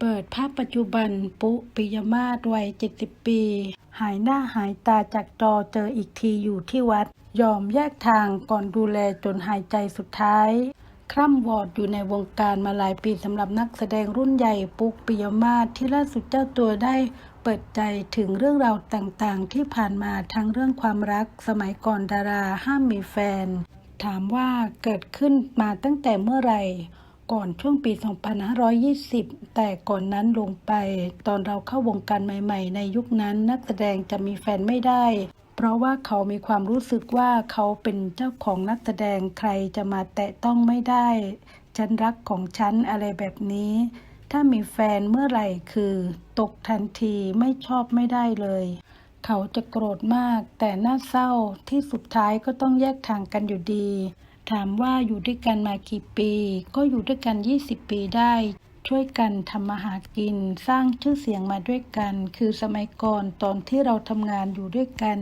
เปิดภาพปัจจุบันปุปิยมาศวัย 70 ปี หายหน้าหายตาจากจอเจออีกทีอยู่ที่วัด ยอมแยกทางก่อนดูแลจนหายใจสุดท้าย คร่ำวอดอยู่ในวงการมาหลายปีสำหรับนักแสดงรุ่นใหญ่ปุ๊กปิยมาศที่ล่าสุดเจ้าตัวได้เปิดใจถึงเรื่องราวต่างๆ ที่ผ่านมาทั้งเรื่องความรักสมัยก่อนดาราห้ามมีแฟน ถามว่าเกิดขึ้นมาตั้งแต่เมื่อไหร่ ก่อนช่วงปี 2520 แต่ก่อนนั้นลงไป ตอนเราเข้าวงการใหม่ๆ ในยุคนั้นนักแสดงจะมีแฟนไม่ได้ เพราะว่าเขามีความรู้สึกว่าเขาเป็นเจ้าของนักแสดงใครจะมาแตะต้องไม่ได้ ฉันรักของฉันอะไรแบบนี้ ถ้ามีแฟนเมื่อไหร่คือ ตกทันทีไม่ชอบไม่ได้เลยเขาจะโกรธมากแต่น่าเศร้าที่สุดท้ายก็ต้องแยกทางกันอยู่ดี ถามว่าอยู่ด้วยกันมากี่ปี ก็อยู่ด้วยกัน 20 ปีได้ ช่วยกันทำมาหากิน สร้างชื่อเสียงมาด้วยกัน คือสมัยก่อนตอนที่เราทำงานอยู่ด้วยกัน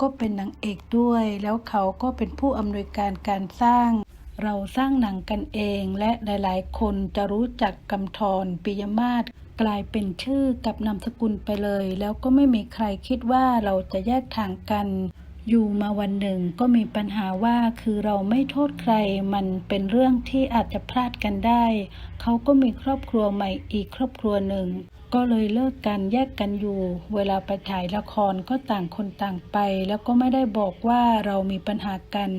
ก็เป็นนางเอกด้วย แล้วเขาก็เป็นผู้อำนวยการการสร้าง เราสร้างหนังกันเองและหลายๆ คนจะรู้จักกำธรปิยมาศกลายเป็นชื่อกับนามสกุลไปเลย แล้วก็ไม่มีใครคิดว่าเราจะแยกทางกัน อยู่มาวันหนึ่งก็มีปัญหาว่าคือเราไม่โทษใคร มันเป็นเรื่องที่อาจจะพลาดกันได้ เขาก็มีครอบครัวใหม่อีกครอบครัวหนึ่ง ก็เลยเลิกกันแยกกันอยู่ เวลาไปถ่ายละครก็ต่างคนต่างไป แล้วก็ไม่ได้บอกว่าเรามีปัญหากัน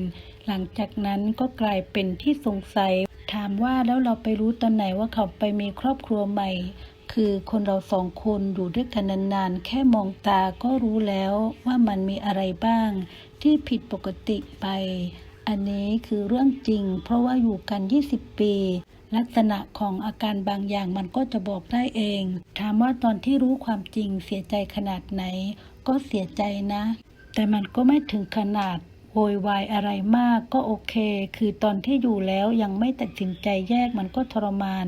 หลังจากนั้นก็กลายเป็นที่สงสัย ถามว่าแล้วเราไปรู้ตอนไหนว่าเขาไปมีครอบครัวใหม่ คือคนเราสองคนอยู่ด้วยกันนานๆ แค่มองตาก็รู้แล้วว่ามันมีอะไรบ้าง ที่ผิดปกติไป อันนี้คือเรื่องจริง เพราะว่าอยู่กัน 20 ปี ลักษณะของอาการบางอย่างมันก็จะบอกได้เอง ถามว่าตอนที่รู้ความจริงเสียใจขนาดไหน ก็เสียใจนะ แต่มันก็ไม่ถึงขนาด โวยวายอะไรมากก็โอเค คือตอนที่อยู่แล้วยังไม่ตัดสินใจแยกมันก็ทรมาน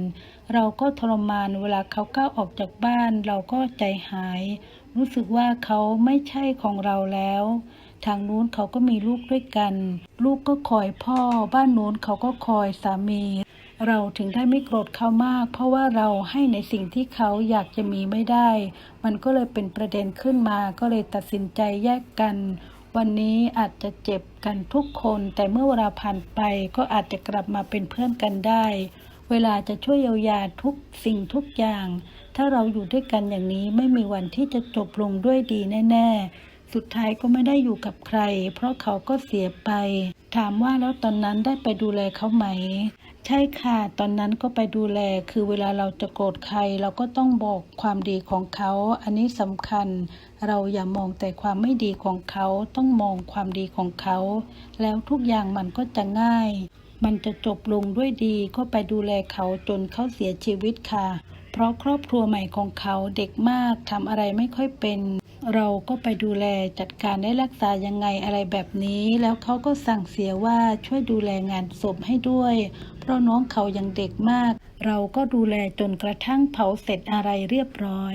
เราก็ทรมานเวลาเขาก้าวออกจากบ้าน เราก็ใจหาย รู้สึกว่าเขาไม่ใช่ของเราแล้ว ทางนู้นเขาก็มีลูกด้วยกัน ลูกก็คอยพ่อ บ้านนู้นเขาก็คอยสามี เราถึงได้ไม่โกรธเขามาก เพราะว่าเราให้ในสิ่งที่เขาอยากจะมีไม่ได้ มันก็เลยเป็นประเด็นขึ้นมาก็เลยตัดสินใจแยกกัน วันนี้อาจจะเจ็บกันทุกคน แต่เมื่อเวลาผ่านไปก็อาจจะกลับมาเป็นเพื่อนกันได้ เวลาจะช่วยเยียวยาทุกสิ่งทุกอย่าง ถ้าเราอยู่ด้วยกันอย่างนี้ไม่มีวันที่จะจบลงด้วยดีแน่ ๆ สุดท้ายก็ไม่ได้อยู่กับใคร เพราะเขาก็เสียไป ถามว่าแล้วตอนนั้นได้ไปดูแลเขาไหม ใช่ค่ะ ตอนนั้นก็ไปดูแลคือเวลาเราจะโกรธใคร เราก็ต้องบอกความดีของเขา อันนี้สำคัญ เราอย่ามองแต่ความไม่ดีของเขาต้องมองความดีของเขา แล้วทุกอย่างมันก็จะง่าย มันจะจบลงด้วยดีก็ไปดูแลเขาจนเขาเสียชีวิตค่ะ เพราะครอบครัวใหม่ของเขาเด็กมากทำอะไรไม่ค่อยเป็น เราก็ไปดูแลจัดการได้รักษายังไงอะไรแบบนี้ แล้วเขาก็สั่งเสียว่าช่วยดูแลงานศพให้ด้วย เพราะน้องเขายังเด็กมาก เราก็ดูแลจนกระทั่งเผาเสร็จอะไรเรียบร้อย